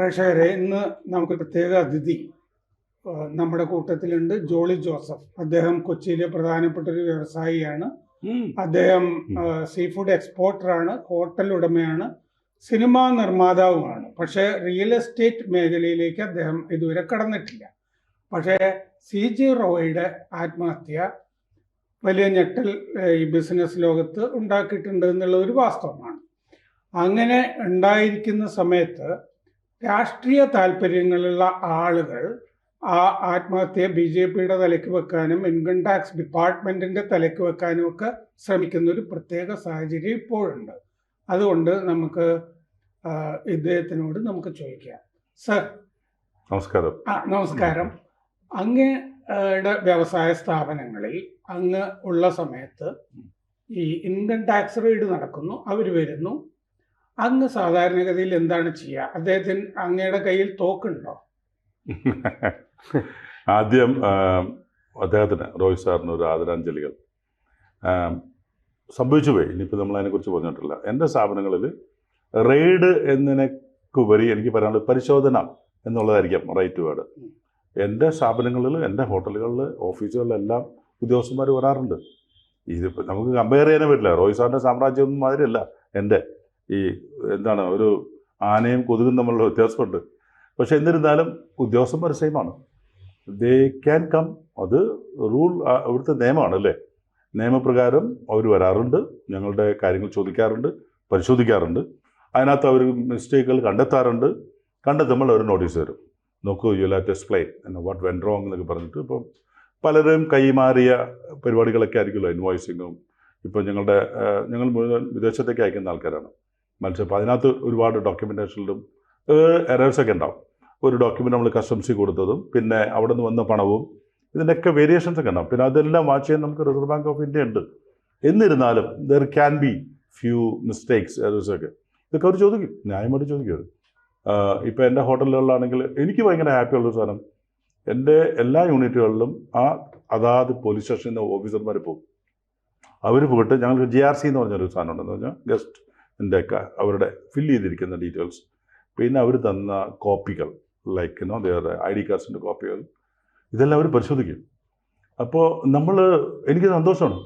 പ്രേക്ഷകരെ ഇന്ന് നമുക്ക് പ്രത്യേക അതിഥി നമ്മുടെ കൂട്ടത്തിലുണ്ട് ജോളി ജോസഫ്. അദ്ദേഹം കൊച്ചിയിലെ പ്രധാനപ്പെട്ട ഒരു വ്യവസായിയാണ് അദ്ദേഹം സീ ഫുഡ് എക്സ്പോർട്ടറാണ് ഹോട്ടൽ ഉടമയാണ് സിനിമാ നിർമ്മാതാവുമാണ്. പക്ഷേ റിയൽ എസ്റ്റേറ്റ് മേഖലയിലേക്ക് അദ്ദേഹം ഇതുവരെ കടന്നിട്ടില്ല. പക്ഷേ സി ജി റോയുടെ ആത്മഹത്യ വലിയ ഞെട്ടൽ ഈ ബിസിനസ് ലോകത്ത് ഉണ്ടാക്കിയിട്ടുണ്ട് എന്നുള്ള ഒരു വാസ്തവമാണ്. അങ്ങനെ ഉണ്ടായിരിക്കുന്ന സമയത്ത് രാഷ്ട്രീയ താല്പര്യങ്ങളുള്ള ആളുകൾ ആ ആത്മഹത്യയെ ബി ജെ പിയുടെ തലയ്ക്ക് വെക്കാനും ഇൻകം ടാക്സ് ഡിപ്പാർട്ട്മെന്റിന്റെ തലയ്ക്ക് വെക്കാനും ഒക്കെ ശ്രമിക്കുന്ന ഒരു പ്രത്യേക സാഹചര്യം ഇപ്പോഴുണ്ട്. അതുകൊണ്ട് നമുക്ക് ഇദ്ദേഹത്തിനോട് നമുക്ക് ചോദിക്കാം. സർ. നമസ്കാരം. ആ നമസ്കാരം. അങ്ങയുടെ വ്യവസായ സ്ഥാപനങ്ങളിൽ അങ്ങ് ഉള്ള സമയത്ത് ഈ ഇൻകം ടാക്സ് റെയ്ഡ് നടക്കുന്നു. അവർ വരുന്നു. അങ്ങ് സാധാരണഗതിയിൽ എന്താണ് ചെയ്യുക അദ്ദേഹത്തിന് അങ്ങയുടെ കയ്യിൽ തോക്കുണ്ടോ? ആദ്യം അദ്ദേഹത്തിന് റോയ് സാറിന് ഒരു ആദരാഞ്ജലികൾ. സംഭവിച്ചു പോയി. ഇനിയിപ്പോൾ നമ്മൾ അതിനെക്കുറിച്ച് പറഞ്ഞിട്ടില്ല. എന്റെ സ്ഥാപനങ്ങളിൽ റെയ്ഡ് എന്നതിനേക്കുപരി എനിക്ക് പറയാനുള്ളത് പരിശോധന എന്നുള്ളതായിരിക്കാം റൈറ്റ് വേർഡ്. എന്റെ സ്ഥാപനങ്ങളിൽ എന്റെ ഹോട്ടലുകളിൽ ഓഫീസുകളിലെല്ലാം ഉദ്യോഗസ്ഥന്മാർ വരാറുണ്ട്. ഇതിപ്പോൾ നമുക്ക് കമ്പയർ ചെയ്യാനേ പറ്റില്ല. റോയ് സാറിന്റെ സാമ്രാജ്യം ഒന്നും മാതിരിയല്ല എന്റെ. ഈ എന്താണ് ഒരു ആനയും കൊതുകും തമ്മിലുള്ള വ്യത്യാസമുണ്ട്. പക്ഷെ എന്നിരുന്നാലും ഉദ്യോഗസ്ഥന്മാർ സെയിമാണ് ദേ ക്യാൻ കം അത് റൂൾ അവിടുത്തെ നിയമമാണ് അല്ലേ? നിയമപ്രകാരം അവർ വരാറുണ്ട്. ഞങ്ങളുടെ കാര്യങ്ങൾ ചോദിക്കാറുണ്ട് പരിശോധിക്കാറുണ്ട്. അതിനകത്ത് അവർ മിസ്റ്റേക്കുകൾ കണ്ടെത്താറുണ്ട്. കണ്ടെത്തുമ്പോൾ അവർ നോട്ടീസ് തരും. നോക്കൂ you let explain what went wrong എന്നൊക്കെ പറഞ്ഞിട്ട് ഇപ്പം പലരും കൈമാറിയ പരിപാടികളൊക്കെ ആയിരിക്കുമല്ലോ ഇൻവോയ്സിങ്ങും ഇപ്പം ഞങ്ങളുടെ ഞങ്ങൾ മുഴുവൻ വിദേശത്തേക്ക് അയക്കുന്ന ആൾക്കാരാണ്. മനസ്സിലായി അപ്പോൾ അതിനകത്ത് ഒരുപാട് ഡോക്യുമെന്റേഷനിലും എറേഴ്സൊക്കെ ഉണ്ടാവും. ഒരു ഡോക്യുമെന്റ് നമ്മൾ കസ്റ്റംസിൽ കൊടുത്തതും പിന്നെ അവിടെ നിന്ന് വന്ന പണവും ഇതിന്റെയൊക്കെ വേരിയേഷൻസ് ഒക്കെ ഉണ്ടാവും. പിന്നെ അതെല്ലാം വാച്ച് ചെയ്യാൻ നമുക്ക് റിസർവ് ബാങ്ക് ഓഫ് ഇന്ത്യ ഉണ്ട്. എന്നിരുന്നാലും there can be few mistakes എറേഴ്സൊക്കെ ഇതൊക്കെ അവർ ചോദിക്കും. ന്യായമായിട്ട് ചോദിക്കും. അവർ ഇപ്പോൾ എന്റെ ഹോട്ടലുകളിലാണെങ്കിൽ എനിക്ക് ഭയങ്കര ഹാപ്പി ഉള്ളൊരു സാധനം എന്റെ എല്ലാ യൂണിറ്റുകളിലും ആ അതാത് പോലീസ് സ്റ്റേഷനിൽ നിന്ന് ഓഫീസർമാർ പോകും. അവർ പോയിട്ട് ഞങ്ങൾക്ക് ജി ആർ സി എന്ന് പറഞ്ഞൊരു സാധനം ഉണ്ടെന്ന് പറഞ്ഞാൽ ഗസ്റ്റ് ഒക്കെ അവരുടെ ഫില്ല് ചെയ്തിരിക്കുന്ന ഡീറ്റെയിൽസ് പിന്നെ അവർ തന്ന കോപ്പികൾ like no their I D കാർഡ്സിന്റെ കോപ്പികൾ. ഇതെല്ലാം അവർ പരിശോധിക്കും. അപ്പോൾ നമ്മൾ എനിക്ക് സന്തോഷമാണ്.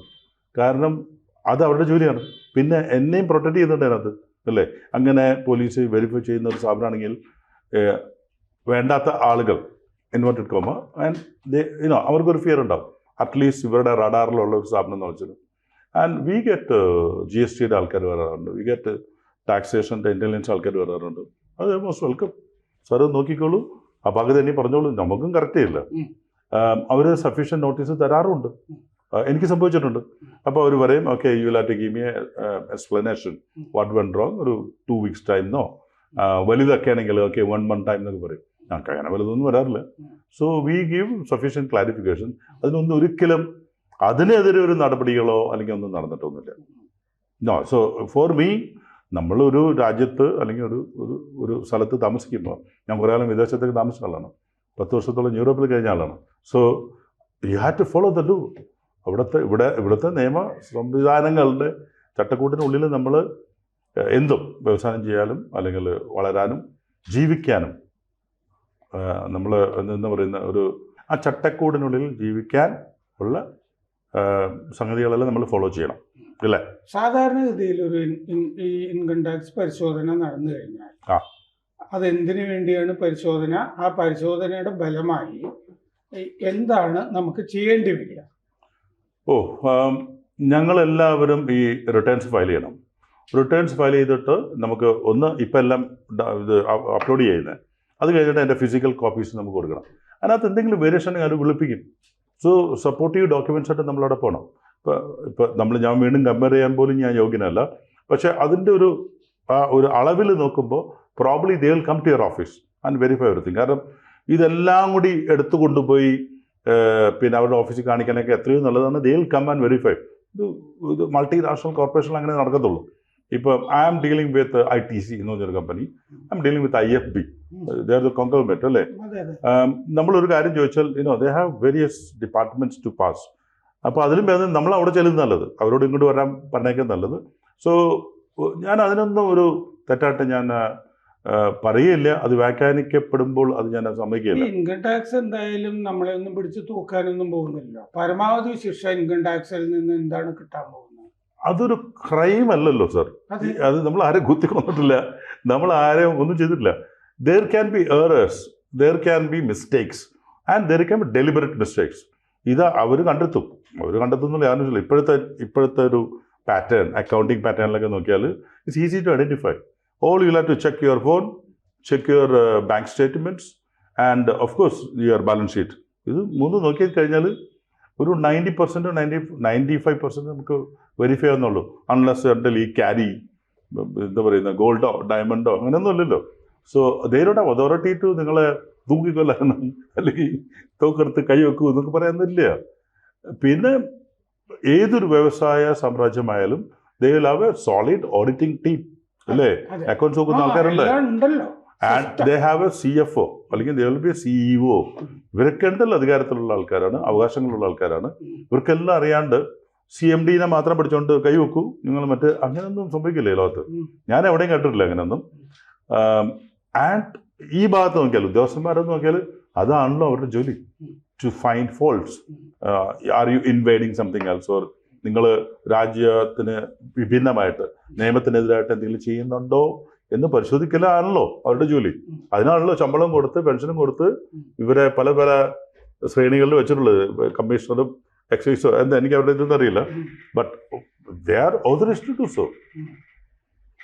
കാരണം അത് അവരുടെ ജോലിയാണ്. പിന്നെ എന്നെയും പ്രൊട്ടക്റ്റ് ചെയ്യുന്നുണ്ട് അതിനകത്ത് അല്ലേ? അങ്ങനെ പോലീസ് വെരിഫൈ ചെയ്യുന്ന ഒരു സ്ഥാപനമാണെങ്കിൽ വേണ്ടാത്ത ആളുകൾ inverted comma and they you know അവർക്കൊരു ഫിയർ ഉണ്ടാവും. അറ്റ്ലീസ്റ്റ് ഇവരുടെ റഡാറിലുള്ള ഒരു സ്ഥാപനം എന്ന് വെച്ചത് and we get G S ടിയുടെ ആൾക്കാർ വരാറുണ്ട്. വി ഗെറ്റ് ടാക്സേഷന്റെ ഇന്റലിജൻസ് ആൾക്കാർ വരാറുണ്ട്. അത് മോസ്റ്റ് വെൽക്കം സാർ നോക്കിക്കോളൂ. ആ പകുതി തന്നെ പറഞ്ഞോളൂ. നമുക്കും കറക്റ്റ് ചെയ്യില്ല. ഉം. അവർ സഫീഷ്യൻ നോട്ടീസ് തരാറുണ്ട്. എനിക്ക് സംഭവിച്ചിട്ടുണ്ട്. അപ്പോൾ അവർ പറയും okay you let to give me explanation. What went wrong ഒരു ടു വീക്സ് ടൈം എന്നോ വലുതൊക്കെ ആണെങ്കിൽ ഓക്കെ വൺ മന്ത് ടൈം എന്നൊക്കെ പറയും. ഞങ്ങൾക്ക് അങ്ങനെ വലുതൊന്നും വരാറില്ല. So we give sufficient clarification അതിനൊന്നും ഒരിക്കലും അതിനെതിരെ ഒരു നടപടികളോ അല്ലെങ്കിൽ ഒന്നും നടന്നിട്ടൊന്നുമില്ല. നോ സോ ഫോർ മീ നമ്മളൊരു രാജ്യത്ത് അല്ലെങ്കിൽ ഒരു ഒരു ഒരു സ്ഥലത്ത് താമസിക്കുമ്പോൾ ഞാൻ കുറേ കാലം വിദേശത്തേക്ക് താമസിച്ച ആളാണ്. പത്ത് വർഷത്തോളം യൂറോപ്പിൽ കഴിഞ്ഞ ആളാണ്. So you have to follow the do അവിടുത്തെ ഇവിടെ ഇവിടുത്തെ നിയമ സംവിധാനങ്ങളുടെ ചട്ടക്കൂട്ടിനുള്ളിൽ നമ്മൾ എന്തും വ്യവസായം ചെയ്യാനും അല്ലെങ്കിൽ വളരാനും ജീവിക്കാനും നമ്മൾ എന്താ പറയുന്ന ഒരു ആ ചട്ടക്കൂടിനുള്ളിൽ ജീവിക്കാൻ ഉള്ള സംഗതികളെല്ലാം നമ്മൾ ഫോളോ ചെയ്യണം. അല്ലേ? സാധാരണഗതിയിൽ ഒരു ഈ ഇൻകം ടാക്സ് പരിശോധന നടന്നു കഴിഞ്ഞാൽ ആ. അതെന്തിനു വേണ്ടിയാണ് പരിശോധന? ആ പരിശോധനയുടെ ഫലമായി എന്താണ് നമുക്ക് ചെയ്യേണ്ടി വരിക? ഓ ഞങ്ങളെല്ലാവരും ഈ റിട്ടേൺസ് ഫയൽ ചെയ്യണം. റിട്ടേൺസ് ഫയൽ ചെയ്തിട്ട് നമുക്ക് ഒന്ന് ഇപ്പം എല്ലാം ഇത് അപ്ലോഡ് ചെയ്യുന്നത്. അത് കഴിഞ്ഞിട്ട് എന്റെ ഫിസിക്കൽ കോപ്പീസ് നമുക്ക് കൊടുക്കണം. അതിനകത്ത് എന്തെങ്കിലും വേരിയേഷൻ ഞാൻ വിളിപ്പിക്കും. സോ സപ്പോർട്ടീവ് ഡോക്യുമെൻസ് ആയിട്ട് നമ്മളവിടെ പോകണം ഇപ്പോൾ ഇപ്പോൾ നമ്മൾ ഞാൻ വീണ്ടും കമ്പയർ ചെയ്യാൻ പോലും ഞാൻ യോഗ്യനല്ല. പക്ഷേ അതിന്റെ ഒരു ആ ഒരു അളവിൽ നോക്കുമ്പോൾ probably they will come to your office and verify everything കാരണം ഇതെല്ലാം കൂടി എടുത്തു കൊണ്ടുപോയി പിന്നെ അവരുടെ ഓഫീസിൽ കാണിക്കാനൊക്കെ എത്രയോ നല്ലതാണ്. They will come and verify ഇത് ഇത് മൾട്ടി നാഷണൽ കോർപ്പറേഷൻ അങ്ങനെ നടക്കത്തുള്ളൂ. ഇപ്പം I am dealing with I T C എന്ന് പറഞ്ഞൊരു company I'm dealing with I F B they're the conglomerate അല്ലേ? നമ്മളൊരു കാര്യം ചോദിച്ചാൽ you know they have various departments to pass അപ്പോൾ അതിലും ഭേദം നമ്മൾ അവിടെ ചെല്ലുന്നത് നല്ലത്. അവരോട് ഇങ്ങോട്ട് വരാൻ പറഞ്ഞേക്കാൻ നല്ലത്. സോ ഞാൻ അതിനൊന്നും ഒരു തെറ്റായിട്ട് ഞാൻ പറയുകയില്ല. പറയില്ല അത് വ്യാഖ്യാനിക്കപ്പെടുമ്പോൾ അത് ഞാൻ സമ്മതിക്കില്ല ഇൻകം ടാക്സ് എന്തായാലും നമ്മളെ ഒന്നും പിടിച്ച് തൂക്കാനൊന്നും പോകുന്നില്ല പരമാവധി ശിക്ഷ ഇൻകം ടാക്സിൽ നിന്ന് എന്താണ് കിട്ടാൻ പോകുന്നത്? അതൊരു ക്രൈം അല്ലല്ലോ സർ അത്. നമ്മൾ ആരെയും കുത്തി കൊന്നിട്ടില്ല നമ്മൾ ആരെയും ഒന്നും ചെയ്തിട്ടില്ല. There can be errors there can be mistakes and there can be deliberate mistakes ഇത് അവർ കണ്ടെത്തും. അവർ കണ്ടെത്തുന്നില്ല ഞാനില്ല ഇപ്പോഴത്തെ ഇപ്പോഴത്തെ ഒരു പാറ്റേൺ അക്കൗണ്ടിങ് പാറ്റേണിലൊക്കെ നോക്കിയാൽ it's easy to identify all you have to check your phone check your bank statements and of course your balance sheet ഇത് മൂന്ന് നോക്കി കഴിഞ്ഞാൽ ഒരു ninety percent ninety ninety five percent നമുക്ക് വെരിഫൈ ഒന്നുള്ളൂ അൺലെസ് ഉണ്ടെങ്കിൽ ഈ ക്യാരി എന്താ പറയുന്ന ഗോൾഡോ ഡയമണ്ടോ അങ്ങനെയൊന്നും ഇല്ലല്ലോ. സോ ദേരോട് അതോറിറ്റി ടു നിങ്ങളെ തൂക്കിക്കൊല്ലാനും അല്ലെങ്കിൽ തോക്കെടുത്ത് കൈ വെക്കൂ എന്നൊക്കെ പറയാനൊന്നുമില്ല പിന്നെ ഏതൊരു വ്യവസായ സാമ്രാജ്യമായാലും they will have a solid auditing team അല്ലേ? അക്കൗണ്ട്സ് നോക്കുന്ന ആൾക്കാരുണ്ട്. And. They have a C F O അല്ലെങ്കിൽ ദേ വിൽ ബി സിഇഒ ഇവരൊക്കെ ഉണ്ടല്ലോ അധികാരത്തിലുള്ള ആൾക്കാരാണ് അവകാശങ്ങളുള്ള ആൾക്കാരാണ്. ഇവർക്കെല്ലാം അറിയാണ്ട് സി എം ഡിനെ മാത്രം പഠിച്ചുകൊണ്ട് കൈവെക്കൂ. നിങ്ങൾ മറ്റ് അങ്ങനെയൊന്നും സംഭവിക്കില്ല ഈ ലോകത്ത്? ഞാൻ എവിടെയും കേട്ടിട്ടില്ല അങ്ങനെയൊന്നും ആൻഡ് ഈ ഭാഗത്ത് നോക്കിയാൽ ഉദ്യോഗസ്ഥന്മാരെന്ന് നോക്കിയാൽ അതാണല്ലോ അവരുടെ ജോലി. To find faults are you invading something else or നിങ്ങൾ രാജ്യത്തിന് വിഭിന്നമായിട്ട് നിയമത്തിനെതിരായിട്ട് എന്തെങ്കിലും ചെയ്യുന്നുണ്ടോ എന്ന് പരിശോധിക്കലാണല്ലോ അവരുടെ ജോലി. അതിനാണല്ലോ ശമ്പളം കൊടുത്ത് പെൻഷനും കൊടുത്ത് ഇവരെ പല പല ശ്രേണികളിൽ വെച്ചിട്ടുള്ളത്. കമ്മീഷണറും എക്സൈസോ എന്താ എനിക്ക് അവരുടെ ഇതൊന്നും അറിയില്ല. But they are authorised to so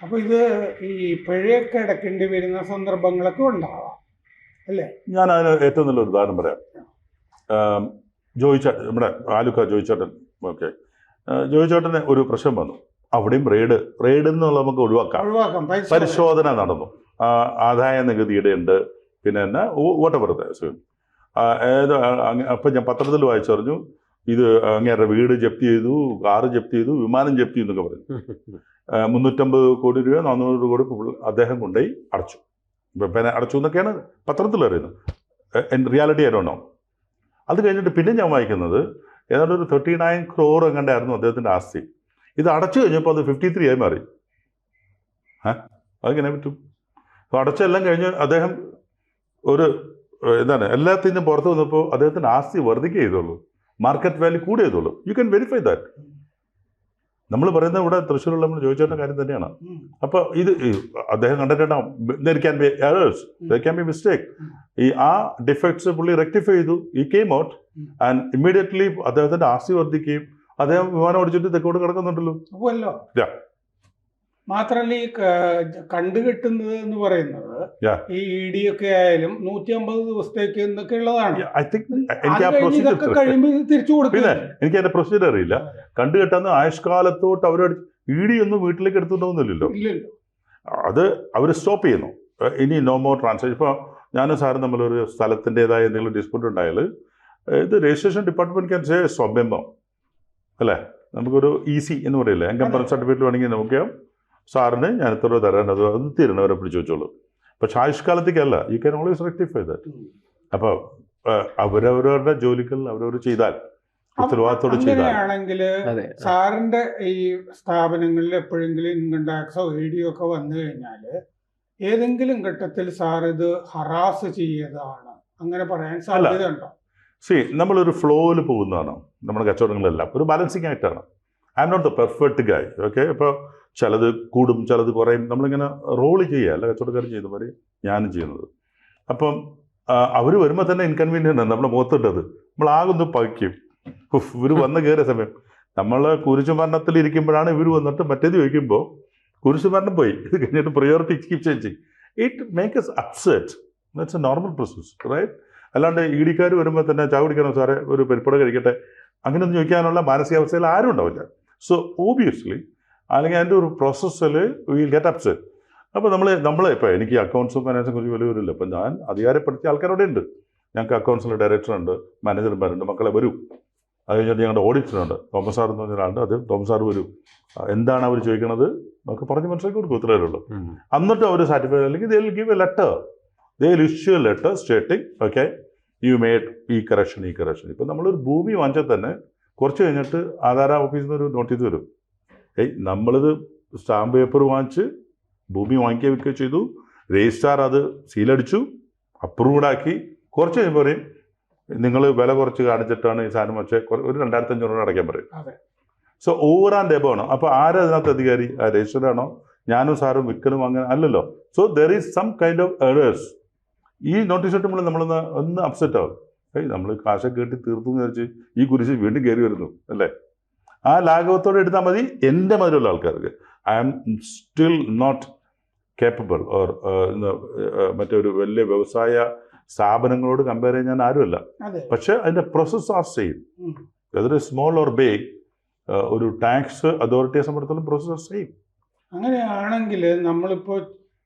അപ്പൊ ഇത് ഈ പിഴയൊക്കെ അടക്കേണ്ടി വരുന്ന സന്ദർഭങ്ങളൊക്കെ ഉണ്ടാവാം. അല്ലേ? ഞാൻ അതിന് ഏറ്റവും നല്ല ഉദാഹരണം പറയാം. ജോയിച്ചാട്ടൻ നമ്മുടെ ആലുക്ക ജോയിച്ചാട്ടൻ ഓക്കെ. ജോയിച്ചാട്ടന് ഒരു പ്രശ്നം വന്നു. അവിടെയും റെയ്ഡ് റെയ്ഡ് എന്നുള്ള നമുക്ക് ഒഴിവാക്കാം. ഒഴിവാക്കാം. പരിശോധന നടന്നു. ആദായ നികുതിയുടെ ഉണ്ട് പിന്നെ എന്നാ വോട്ടവർ ഏത് അപ്പം ഞാൻ പത്രത്തിൽ വായിച്ചറിഞ്ഞു. ഇത് അങ്ങേരുടെ വീട് ജപ്തി ചെയ്തു കാറ് ജപ്തി ചെയ്തു വിമാനം ജപ്തി എന്നൊക്കെ പറഞ്ഞു മുന്നൂറ്റമ്പത് കോടി രൂപ നാനൂറ് കോടി അദ്ദേഹം കൊണ്ടുപോയി അടച്ചു. പിന്നെ അടച്ചു എന്നൊക്കെയാണ് പത്രത്തിൽ അറിയുന്നത്. റിയാലിറ്റി ആയിട്ടാണോ അത് കഴിഞ്ഞിട്ട് പിന്നെ ഞാൻ വായിക്കുന്നത് ഏതാണ്ട് ഒരു തേർട്ടി നയൻ ക്രോർ എങ്ങണ്ടായിരുന്നു അദ്ദേഹത്തിന്റെ ആസ്തി. ഇത് അടച്ചു കഴിഞ്ഞപ്പോൾ അത് ഫിഫ്റ്റി ത്രീ ആയി മാറി. ഏ അതെങ്ങനെ പറ്റും? അപ്പോൾ അടച്ചെല്ലാം കഴിഞ്ഞ് അദ്ദേഹം ഒരു ഏഹ്, എന്താണ് എല്ലാത്തിനും പുറത്ത് വന്നപ്പോൾ അദ്ദേഹത്തിന്റെ ആസ്തി വർദ്ധിക്കുക ചെയ്തോളൂ മാർക്കറ്റ് വാല്യൂ കൂടിയതുള്ളൂ യു ക്യാൻ വെരിഫൈ ദാറ്റ് നമ്മൾ പറയുന്ന ഇവിടെ തൃശ്ശൂരുള്ള നമ്മൾ ചോദിച്ചേണ്ട കാര്യം തന്നെയാണ്. അപ്പോൾ ഇത് അദ്ദേഹം കണ്ടിട്ടുണ്ടാവും മിസ്റ്റേക്ക് ഈ ആ ഡിഫക്ട്സ് പുള്ളി റെക്ടിഫൈ ചെയ്തു. ഈ കെയിം ഔട്ട് ആൻഡ് ഇമ്മീഡിയറ്റ്ലി അദ്ദേഹത്തിന്റെ ആസ്തി വർദ്ധിക്കുകയും അദ്ദേഹം വിമാനം ഓടിച്ചിട്ട് തെക്കോട്ട് കിടക്കുന്നുണ്ടല്ലോ. മാത്രല്ല ഈ കണ്ടുകെട്ടുന്നത് എന്ന് പറയുന്നത് ഈ ഇ ഡി ഒക്കെ ആയാലും നൂറ്റി അമ്പത് ദിവസത്തേക്ക് എന്നൊക്കെ ഉള്ളതാണ്. ഇതൊക്കെ കഴിയുമ്പോൾ തിരിച്ചു കൊടുക്കും. എനിക്ക് അതിന്റെ പ്രൊസീജിയർ അറിയില്ല. കണ്ടു ആയുഷ്കാലത്തോട്ട് ആയുഷ്കാലത്തോട്ട് ഇ ഡി ഒന്നും വീട്ടിലേക്ക് എടുത്തുകൊണ്ടൊന്നുമില്ലല്ലോ. അത് അവർ സ്റ്റോപ്പ് ചെയ്യുന്നു. ഇനി നോ മോർ ട്രാൻസാക്ഷൻ ഇപ്പോൾ ഞാനും സാറും തമ്മിലൊരു സ്ഥലത്തിന്റെതായ എന്തെങ്കിലും ഡിസ്പ്യൂട്ട് ഉണ്ടായാൽ ഇത് രജിസ്ട്രേഷൻ ഡിപ്പാർട്ട്മെന്റ് ക്യാൻ സേ സ്വബന്ധം അല്ലേ? നമുക്കൊരു ഇ സി എന്ന് പറയില്ലേ? ഇൻകം സർട്ടിഫിക്കറ്റ് വേണമെങ്കിൽ നോക്കിയാൽ സാറിന് ഞാൻ എത്ര രൂപ തരാൻ അത് അത് തീരണവരെ പിടിച്ചു വെച്ചോളൂ. പക്ഷെ ആയുഷ്കാലത്തേക്കല്ല you can always rectify that അപ്പോൾ അവരവരുടെ ജോലികൾ അവരവർ ചെയ്താൽ ഉത്തരവാദിത്തോടെ സാറിന്റെ ഈ സ്ഥാപനങ്ങളിൽ എപ്പോഴെങ്കിലും ഇൻകം ടാക്സോ ഇ ഡിയോ ഒക്കെ വന്നു കഴിഞ്ഞാൽ ഏതെങ്കിലും ഘട്ടത്തിൽ സാർ ഇത് ഹറാസ് ചെയ്തതാണ്. അങ്ങനെ പറയാൻ സാധ്യതയുണ്ടോ? സി നമ്മളൊരു ഫ്ലോയിൽ പോകുന്നതാണ്. നമ്മുടെ കച്ചവടങ്ങളെല്ലാം. ഒരു ബാലൻസിങ് ആയിട്ടാണ്. I'm not the perfect guy okay ഇപ്പോൾ ചിലത് കൂടും ചിലത് കുറയും. നമ്മളിങ്ങനെ റോൾ ചെയ്യുക അല്ല? കച്ചവടക്കാരൻ ചെയ്യുന്ന പോലെ ഞാനും ചെയ്യുന്നത്. അപ്പം അവർ വരുമ്പോൾ തന്നെ ഇൻകൺവീനിയന്റ് ആണ്. നമ്മുടെ മുഖത്തിട്ടത്. നമ്മൾ ആകൊന്ന് പകയ്ക്കും ഇവർ വന്ന് കയറിയ സമയം. നമ്മൾ കുരിശുമരണത്തിൽ ഇരിക്കുമ്പോഴാണ് ഇവർ വന്നിട്ട് മറ്റേത് ചോദിക്കുമ്പോൾ കുരിശുമരണം പോയി. ഇത് കഴിഞ്ഞിട്ട് priority keep changing it makes upset that's a normal process right അല്ലാണ്ട് ഇ ഡിക്കാർ വരുമ്പോൾ തന്നെ ചായ കുടിക്കണം സാറേ ഒരു പരിപ്പട കഴിക്കട്ടെ. അങ്ങനെയൊന്നും ചോദിക്കാനുള്ള മാനസികാവസ്ഥയിൽ ആരും ഉണ്ടാവില്ല. സോ ഓബിയസ്ലി അല്ലെങ്കിൽ അതിന്റെ ഒരു പ്രോസസ്സിൽ വിൽ ഗെറ്റ് അപ്സെറ്റ് അപ്പോൾ നമ്മൾ നമ്മൾ ഇപ്പോൾ എനിക്ക് അക്കൗണ്ട്സും ഫൈനാൻസും കുറിച്ച് വലിയ വരില്ല അപ്പം ഞാൻ അധികാരപ്പെടുത്തിയ ആൾക്കാരോടെ ഉണ്ട്. ഞങ്ങൾക്ക് അക്കൗണ്ട്സിലെ ഡയറക്ടറുണ്ട് മാനേജർമാരുണ്ട് മക്കളെ വരൂ. അത് കഴിഞ്ഞിട്ട് ഞങ്ങളുടെ ഓഡിറ്ററുണ്ട് തോമസ് സാർ എന്ന് പറഞ്ഞ ഒരാളുണ്ട് അത് തോമസ് സാർ വരും. എന്താണ് അവർ ചോദിക്കുന്നത് നമുക്ക് പറഞ്ഞ് മനസ്സിലാക്കി കൊടുക്കും ഇത്രയേ ഉള്ളൂ. എന്നിട്ട് അവർ സാറ്റിസ്ഫൈഡ് അല്ലെങ്കിൽ they will give a letter they will issue a letter stating okay you made ഈ കറക്ഷൻ ഈ കറക്ഷൻ ഇപ്പം നമ്മളൊരു ഭൂമി വാങ്ങിച്ചാൽ തന്നെ കുറച്ച് കഴിഞ്ഞിട്ട് ആധാര ഓഫീസിൽ നിന്ന് ഒരു നോട്ടീസ് വരും. ഏയ് നമ്മളിത് സ്റ്റാമ്പ് പേപ്പർ വാങ്ങിച്ച് ഭൂമി വാങ്ങിക്കുക വിൽക്കുകയോ ചെയ്തു. രജിസ്ട്രാർ അത് സീലടിച്ചു. അപ്രൂവ്ഡ് ആക്കി. കുറച്ച് കഴിയുമ്പോൾ പറയും നിങ്ങൾ വില കുറച്ച് കാണിച്ചിട്ടാണ് ഈ സാധനം പക്ഷേ ഒരു രണ്ടായിരത്തി അഞ്ഞൂറ് രൂപ അടയ്ക്കാൻ പറയും. സോ ഓവർ ആൻഡ് എബോ ആണോ അപ്പോൾ ആരാ അതിനകത്ത് അധികാരി? ആ രജിസ്റ്ററാണോ ഞാനും സാറും വിൽക്കലും അങ്ങനെ അല്ലല്ലോ. So there is some kind of errors ഈ നോട്ടീസ് കിട്ടുമ്പോൾ നമ്മളൊന്ന് ഒന്ന് അപ്സെറ്റ് ആവും. നമ്മൾ കാശൊക്കെ കേട്ടി തീർത്തു എന്ന് വെച്ച് ഈ കുരിശ് വീണ്ടും കയറി വരുന്നു. അല്ലേ? ആ ലാഘവത്തോടെ എടുത്താൽ മതി. എന്റെ മതിലുള്ള ആൾക്കാർക്ക്. I am still not capable or മറ്റൊരു വലിയ വ്യവസായ സ്ഥാപനങ്ങളോട് കമ്പയർ ചെയ്യാൻ ഞാൻ ആരുമല്ല. പക്ഷെ അതിന്റെ പ്രോസസ് ആർ സെയിം ഉം. വെദർ സ്മോൾ ഓർ ബേ ഒരു ടാക്സ് അതോറിറ്റിയെ സംബന്ധിച്ചിടത്തോളം പ്രോസസ് ആർ സെയിം അങ്ങനെയാണെങ്കിൽ നമ്മളിപ്പോ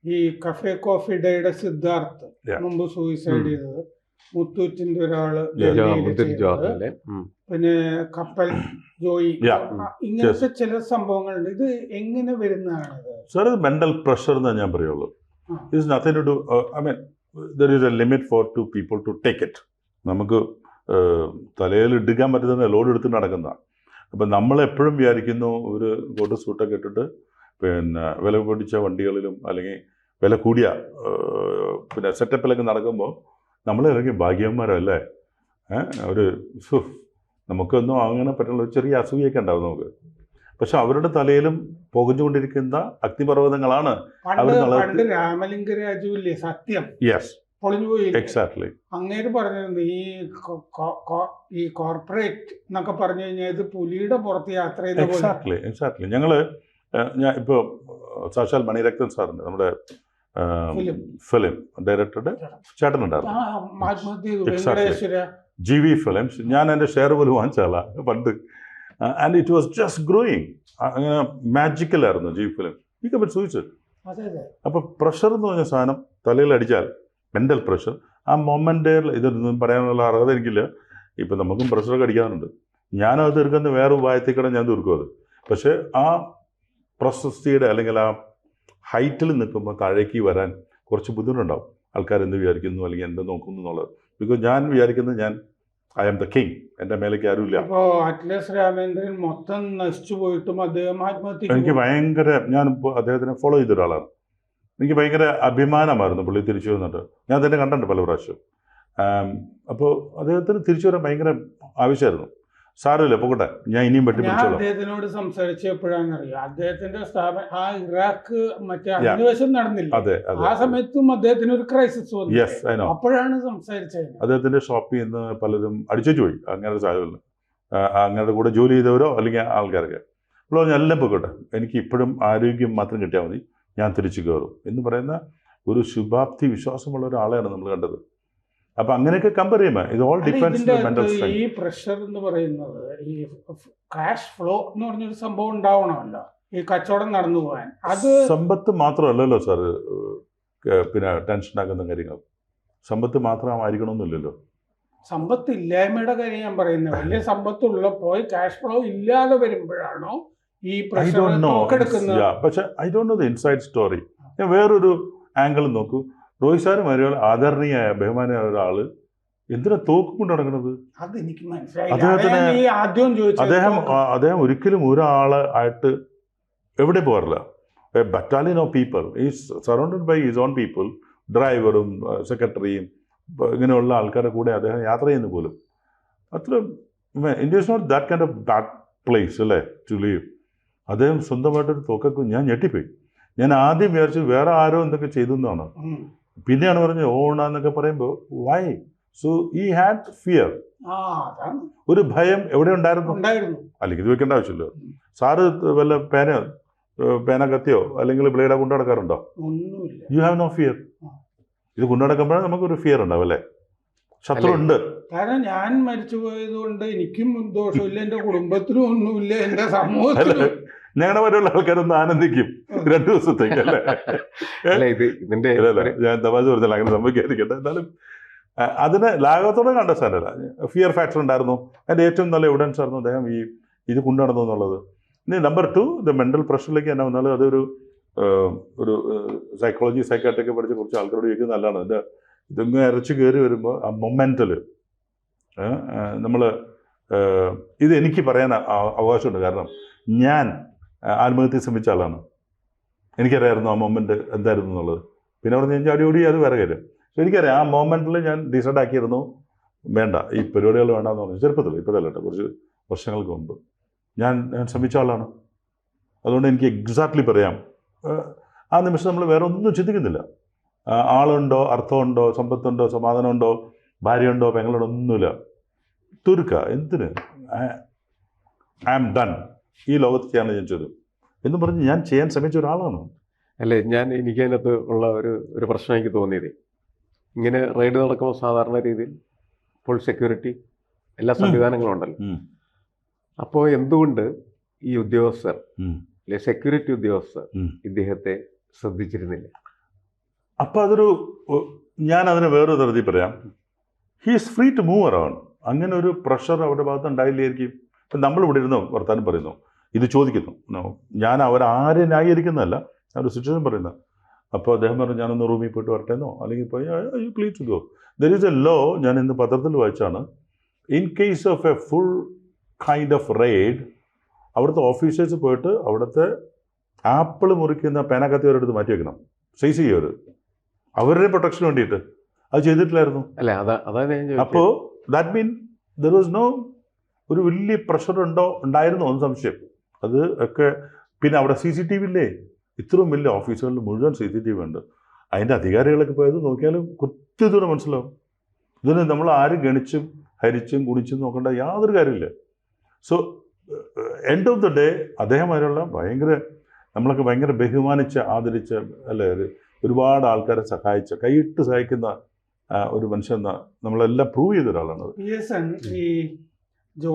ഈ കഫേ കോഫി ഡേയുടെ സിദ്ധാർത്ഥ്. മുമ്പ് സൂയിസൈഡ്. ചെയ്തത്. മുത്തൂറ്റിന്റെ ഒരാൾ. പിന്നെ കപ്പൽ ജോയി. ഇങ്ങനത്തെ ചില സംഭവങ്ങളുണ്ട്. ഇത് എങ്ങനെ വരുന്നതാണ് സാർ ഇത് മെന്റൽ പ്രഷർ എന്ന് ഞാൻ പറയുള്ളൂ. ആ. It's nothing to do I mean there is a limit for to people to take it നമുക്ക് തലയിൽ ഇടിക്കാൻ പറ്റുന്ന ലോഡ് എടുത്ത് നടക്കുന്നതാണ് അപ്പം നമ്മൾ എപ്പോഴും വിചാരിക്കുന്നു ഒരു കോട്ട് സൂട്ടൊക്കെ ഇട്ടിട്ട് പിന്നെ വില പൊടിച്ച വണ്ടികളിലും അല്ലെങ്കിൽ വില കൂടിയ പിന്നെ സെറ്റപ്പിലൊക്കെ നടക്കുമ്പോൾ നമ്മൾ ഇറങ്ങി ഭാഗ്യന്മാരല്ലേ? ഒരു സുഫ് നമുക്കൊന്നും അങ്ങനെ പറ്റുള്ള ചെറിയ അസൂയൊക്കെ ഉണ്ടാവും നമുക്ക്. പക്ഷെ അവരുടെ തലയിലും പുകഞ്ഞുകൊണ്ടിരിക്കുന്ന അഗ്നിപർവതങ്ങളാണ് സത്യം. യെസ് എക്സാക്ട്ലി അങ്ങേര് പറഞ്ഞിരുന്നു ഈ ഈ കോർപ്പറേറ്റ് എന്നൊക്കെ പറഞ്ഞു കഴിഞ്ഞാൽ ഇത് പുലിയുടെ പുറത്ത് യാത്ര ചെയ്ത എക്സാക്ട്ലി എക്സാക്ട്ലി ഞങ്ങൾ ഞാൻ ഇപ്പോൾ സാക്ഷാൽ മണിരക്തൻ സാറിന്റെ നമ്മുടെ. ഫിലിം. ഡയറക്ടറുടെ ചേട്ടനുണ്ടായിരുന്നു. ജി വി ഫിലിംസ് ഞാൻ എന്റെ ഷെയർ പോലും വാങ്ങിച്ചാളാ പണ്ട്. And it was just growing അങ്ങനെ മാജിക്കലായിരുന്നു ജി വി ഫിലിം ഈ കമ്മിറ്റ് ചോദിച്ചു. അപ്പോൾ പ്രഷർ എന്ന് പറഞ്ഞ സാധനം തലയിൽ അടിച്ചാൽ മെന്റൽ പ്രഷർ ആ മൊമെന്റ് ഇതൊന്നും പറയാനുള്ള അർഹത എനിക്കില്ല. ഇപ്പം നമുക്കും പ്രഷറൊക്കെ അടിക്കാറുണ്ട് ഞാനത് തീർക്കുന്ന വേറെ ഉപായത്തിൽ കൂടെ ഞാൻ തീർക്കും അത്. പക്ഷേ ആ പ്രശസ്തിയുടെ അല്ലെങ്കിൽ ആ ഹൈറ്റിൽ നിൽക്കുമ്പോൾ താഴേക്ക് വരാൻ കുറച്ച് ബുദ്ധിമുട്ടുണ്ടാവും. ആൾക്കാർ എന്ത് വിചാരിക്കുന്നു അല്ലെങ്കിൽ എന്ത് നോക്കുന്നു എന്നുള്ളത്. ബിക്കോസ് ഞാൻ വിചാരിക്കുന്നത് ഞാൻ ഐ ആം ദ കിങ് എന്റെ മേലേക്ക് ആരുമില്ല അപ്പോ അഖിലേഷ് രാമേന്ദ്രൻ മൊത്തം നശിച്ചു പോയിട്ടും അദ്ദേഹം ആത്മഹത്യ എനിക്ക് ഭയങ്കര ഞാൻ അദ്ദേഹത്തിനെ ഫോളോ ചെയ്ത ഒരാളാണ് എനിക്ക് ഭയങ്കര അഭിമാനമായിരുന്നു പുള്ളി തിരിച്ചു വന്നിട്ട്. ഞാൻ തന്നെ കണ്ടിട്ടുണ്ട് പല പ്രാവശ്യം. അപ്പോൾ അദ്ദേഹത്തിന് തിരിച്ചു വരാൻ ഭയങ്കര ആവശ്യമായിരുന്നു. സാരമില്ല പോകട്ടെ ഞാൻ ഇനിയും ഞാൻ വെട്ടിപ്പിടിച്ചോളാം. അദ്ദേഹത്തിനോട് സംസാരിച്ചപ്പോഴാണെന്നറിയാം അദ്ദേഹത്തിന്റെ സ്ഥാപനം ആ ഇറാഖ് മറ്റേ അധിനിവേശം നടന്നില്ല? അതെ അതെ ആ സമയത്തും അദ്ദേഹത്തിന് ഒരു ക്രൈസിസ് വന്നു. യെസ് അപ്പോഴാണ് സംസാരിച്ചത്. അദ്ദേഹത്തിന്റെ ഷോപ്പിൽ നിന്ന് പലരും അടിച്ചു പോയി. അങ്ങനെ ഒരു സാഹചര്യം അങ്ങനെ കൂടെ ജോലി ചെയ്തവരോ അല്ലെങ്കിൽ ആൾക്കാരൊക്കെ. അപ്പോൾ ഞാൻ എല്ലാം പോയിക്കോട്ടെ എനിക്ക് ഇപ്പോഴും ആരോഗ്യം മാത്രം കിട്ടിയാൽ മതി. ഞാൻ തിരിച്ചു കയറും. എന്ന് പറയുന്ന ഒരു ശുഭാപ്തി വിശ്വാസമുള്ള ഒരാളെയാണ് നമ്മൾ കണ്ടത്. അപ്പം അങ്ങനെയൊക്കെ കമ്പയർ ചെയ്യുമ്പോൾ ഇത് ഓൾ ഡിപ്പെൻഡ്സ് ഇതിന്റെ മെന്റൽ സ്ട്രെങ്ത് ഈ പ്രഷർ എന്ന് പറയുന്നത് ഈ കാഷ് ഫ്ലോ എന്ന് പറഞ്ഞൊരു സംഭവം ഉണ്ടാവണമല്ലോ. ഈ കച്ചവടം നടന്നു പോകാൻ. അത് സമ്പത്ത് മാത്രമല്ലല്ലോ സാർ പിന്നെ ടെൻഷൻ ആക്കുന്ന കാര്യങ്ങൾ. സമ്പത്ത് മാത്രമായിരിക്കണമെന്നില്ലല്ലോ സമ്പത്ത് ഇല്ലായ്മയുടെ കാര്യം ഞാൻ പറയുന്നത് വലിയ സമ്പത്ത് ഉള്ളപ്പോൾ ക്യാഷ് ഫ്ലോ ഇല്ലാതെ വരുമ്പോഴാണോ ഈ ഐ പ്രഷർ ഡോണ്ട് നോ തോക്കെടുക്കുന്നത്? പക്ഷെ I don't know the inside story ഞാൻ വേറൊരു ആംഗിൾ നോക്കൂ. റോഹിത് സാർ മലയാളം ആദരണീയായ ബഹുമാനായ ഒരാൾ എന്തിനാ തോക്ക് കൊണ്ട് നടക്കുന്നത്? അദ്ദേഹത്തിന് അദ്ദേഹം അദ്ദേഹം ഒരിക്കലും ഒരാളെ ആയിട്ട് എവിടെ പോകാറില്ല. Battalion of people he surrounded by his own people ഡ്രൈവറും സെക്രട്ടറിയും ഇങ്ങനെയുള്ള ആൾക്കാരുടെ കൂടെ അദ്ദേഹം യാത്ര ചെയ്യുന്ന പോലും. അത്ര India is not that kind of bad place അല്ലേ ടു ലീവ് അദ്ദേഹം സ്വന്തമായിട്ടൊരു തോക്കൊക്കെ ഞാൻ ഞെട്ടിപ്പോയി. ഞാൻ ആദ്യം വിചാരിച്ചു വേറെ ആരോ എന്തൊക്കെ ചെയ്തു എന്നാണ്. പിന്നെയാണ് പറഞ്ഞത് ഓണ എന്നൊക്കെ പറയുമ്പോൾ why so he had fear ഒരു ഭയം എവിടെ ഉണ്ടായിരുന്നു? അല്ലെങ്കിൽ ഇത് വെക്കേണ്ട ആവശ്യമില്ല സാറ് വല്ല പേന പേന കത്തിയോ? അല്ലെങ്കിൽ ബ്ലേഡോ കൊണ്ടു നടക്കാറുണ്ടോ? യു ഹാവ് നോ ഫിയർ ഇത് കൊണ്ടു നടക്കുമ്പോഴേ നമുക്കൊരു ഫിയർ ഉണ്ടാവും അല്ലേ? ശത്രു ഉണ്ട് കാരണം ഞാൻ മരിച്ചു പോയത് കൊണ്ട് എനിക്കും ദോഷമില്ല എന്റെ കുടുംബത്തിനും ഒന്നുമില്ല എന്റെ അല്ലേ? സമൂഹത്തിനും. ഞങ്ങളുടെ ആൾക്കാരൊന്ന് ആനന്ദിക്കും രണ്ടു ദിവസത്തേക്ക് അല്ലേ? ഇത് ഇതിന്റെ ഞാൻ തമാശ പറഞ്ഞാൽ അങ്ങനെ സംഭവിക്കാതിരിക്കട്ടെ. എന്നാലും അതിന് ലാഘവത്തോടെ കണ്ട സാധനമല്ല. ഫിയർ ഫാക്ടർ ഉണ്ടായിരുന്നു. അതിന്റെ ഏറ്റവും നല്ല എവിഡൻസ് ആയിരുന്നു അദ്ദേഹം ഈ ഇത് കൊണ്ടുനടന്നു എന്നുള്ളത്. ഇനി നമ്പർ ടു ദ മെന്റൽ പ്രഷറിലേക്ക് തന്നെ വന്നാൽ അതൊരു ഒരു സൈക്കോളജി സൈക്കാട്രിക്ക് പഠിച്ച കുറച്ച് ആൾക്കാരോട് ചോദിക്കുന്നത് നല്ലതാണ്. അതിന്റെ ഇതിങ്ങനെ ഇറച്ചി കയറി വരുമ്പോൾ ആ മൊമെന്റൽ നമ്മൾ ഇത് എനിക്ക് പറയാൻ അവകാശമുണ്ട്. കാരണം ഞാൻ ആത്മഹത്യ ശ്രമിച്ച ആളാണ്. എനിക്കറിയായിരുന്നു ആ മൊമെന്റ് എന്തായിരുന്നു എന്നുള്ളത്. പിന്നെ പറഞ്ഞു കഴിഞ്ഞാൽ അടിയോടി അത് വേറെ കാര്യം. പക്ഷെ എനിക്കറിയാം ആ മൊമെന്റിൽ ഞാൻ ഡിസൈഡ് ആക്കിയിരുന്നു വേണ്ട ഈ പരിപാടികൾ വേണ്ടെന്ന് പറഞ്ഞു. ചെറുപ്പത്തിൽ ഇപ്പോഴല്ല കേട്ടോ കുറച്ച് വർഷങ്ങൾക്ക് മുമ്പ്. ഞാൻ ഞാൻ ശ്രമിച്ച ആളാണ്. അതുകൊണ്ട് എനിക്ക് എക്സാക്ട്ലി പറയാം. ആ നിമിഷം നമ്മൾ വേറെ ഒന്നും ചിന്തിക്കുന്നില്ല. ആളുണ്ടോ അർത്ഥമുണ്ടോ സമ്പത്തുണ്ടോ സമാധാനമുണ്ടോ ഭാര്യയുണ്ടോ പെങ്ങളുണ്ടോ ഒന്നുമില്ല. തുരുക്ക എന്തിന്? ഐ ആം ഡൺ ഈ ലോകത്ത് ചെയ്യാൻ ഞാൻ ചെയ്തു എന്ന് പറഞ്ഞ് ഞാൻ ചെയ്യാൻ ശ്രമിച്ച ഒരാളാണ്? അല്ലേ ഞാൻ എനിക്ക് അതിനകത്ത് ഉള്ള ഒരു ഒരു പ്രശ്നം എനിക്ക് തോന്നിയത്. ഇങ്ങനെ റെയ്ഡ് നടക്കുമ്പോൾ സാധാരണ രീതിയിൽ ഫുൾ സെക്യൂരിറ്റി എല്ലാ സംവിധാനങ്ങളും ഉണ്ടല്ലോ. അപ്പോൾ എന്തുകൊണ്ട് ഈ ഉദ്യോഗസ്ഥർ. അല്ലെ സെക്യൂരിറ്റി ഉദ്യോഗസ്ഥർ ഇദ്ദേഹത്തെ ശ്രദ്ധിച്ചിരുന്നില്ല? അപ്പോൾ അതൊരു ഞാൻ അതിനെ വേറൊരു തരത്തിൽ പറയാം. He's free to move around അങ്ങനെ ഒരു പ്രഷർ അവരുടെ ഭാഗത്ത് ഉണ്ടായില്ലായിരിക്കും ഇപ്പം നമ്മൾ ഇവിടെ ഇരുന്ന് വർത്താനം പറയുന്നു. ഇത് ചോദിക്കുന്നു. ഞാൻ അവരാരെ ന്യായീകരിക്കുന്നതല്ല ഞാൻ ഒരു സിറ്റുവേഷൻ പറയുന്നത് അപ്പോൾ അദ്ദേഹം പറഞ്ഞു ഞാനൊന്ന് റൂമിൽ പോയിട്ട് വരട്ടെന്നോ? അല്ലെങ്കിൽ പോയി you please to go there is a law ഞാൻ ഇന്ന് പത്രത്തിൽ വായിച്ചാണ്. In case of a full kind of raid അവിടുത്തെ ഓഫീസേഴ്സ് പോയിട്ട് അവിടുത്തെ ആപ്പിൾ മുറിക്കുന്ന പേനക്കത്തി അവരെടുത്ത് മാറ്റി വെക്കണം. സൈസ് ചെയ്യവർ അവരുടെ പ്രൊട്ടക്ഷന് വേണ്ടിയിട്ട്. അത് ചെയ്തിട്ടില്ലായിരുന്നു. അല്ല അതാ അതാണ് അപ്പോൾ that mean there was no ഒരു വലിയ പ്രഷർ ഉണ്ടോ? ഉണ്ടായിരുന്നോ? എന്ന് സംശയം. അത് ഒക്കെ പിന്നെ അവിടെ സി സി ടി വി ഇല്ലേ? ഇത്രയും വലിയ ഓഫീസുകളിൽ മുഴുവൻ സി സി ടി വി ഉണ്ട്. അതിന്റെ അധികാരികളൊക്കെ പോയത് നോക്കിയാലും കൃത്യതയോടെ മനസ്സിലാവും. ഇതിന് നമ്മൾ ആരും ഗണിച്ചും ഹരിച്ചും കുടിച്ചും നോക്കേണ്ട യാതൊരു കാര്യമില്ല. So end of the day അദ്ദേഹം അതിനുള്ള ഭയങ്കര നമ്മളൊക്കെ ഭയങ്കര ബഹുമാനിച്ച് ആദരിച്ച അല്ലേ ഒരുപാട് ആൾക്കാരെ സഹായിച്ച കൈയിട്ട് സഹായിക്കുന്ന ഒരു മനുഷ്യൻ നമ്മളെല്ലാം പ്രൂവ് ചെയ്ത ഒരാളാണ് ഈ ജോ